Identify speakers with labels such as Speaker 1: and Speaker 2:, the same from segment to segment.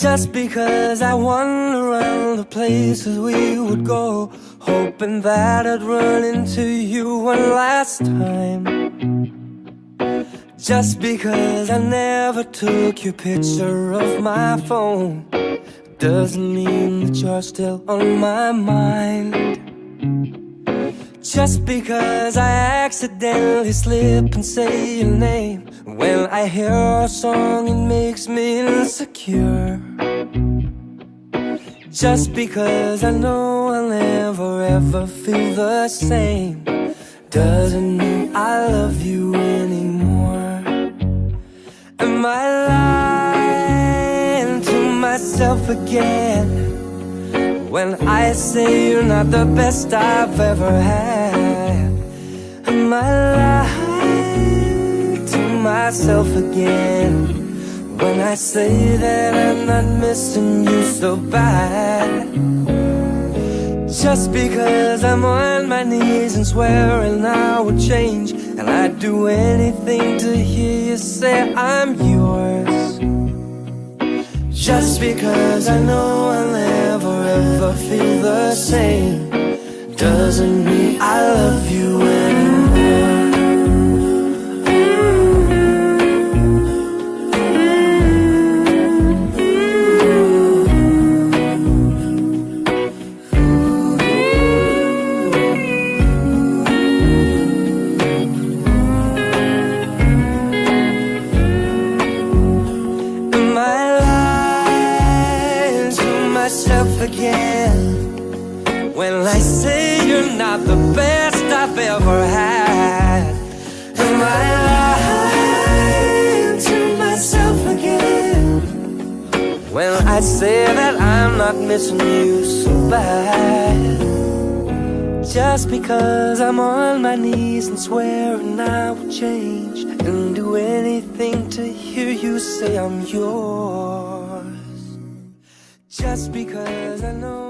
Speaker 1: Just because I wander around the places we would go Hoping that I'd run into you one last time Just because I never took your picture of my phone Doesn't mean that you're still on my mind just because I accidentally slip and say your name When I hear a song it makes me insecure Just because I know I'll never ever feel the same Doesn't mean I love you anymore Am I lying to myself again? When I say you're not the best I've ever had my life to myself again When I say that I'm not missing you so bad Just because I'm on my knees and swearing I will change And I'd do anything to hear you say I'm yours Just because I know I'll never ever feel the same Doesn't mean I love you When I say you're not the best I've ever had, am I lying to myself again? When I say that I'm not missing you so bad, just because I'm on my knees and swearing I will change and do anything to hear you say I'm yours, just because I know.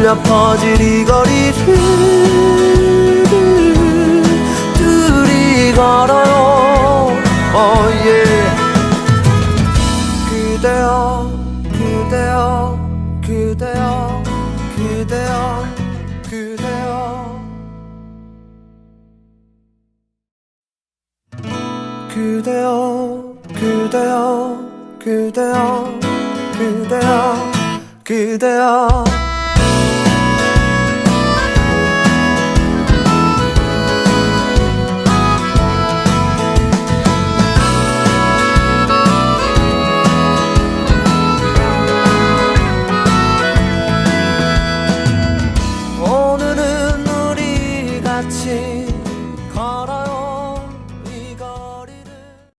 Speaker 2: 울려 퍼질 이 거리를 둘이 걸어요 oh 어, yeah. 예. 그대여 그대여 그대여 그대여 그대여 그대여 그대여 그대여 그대여 그대여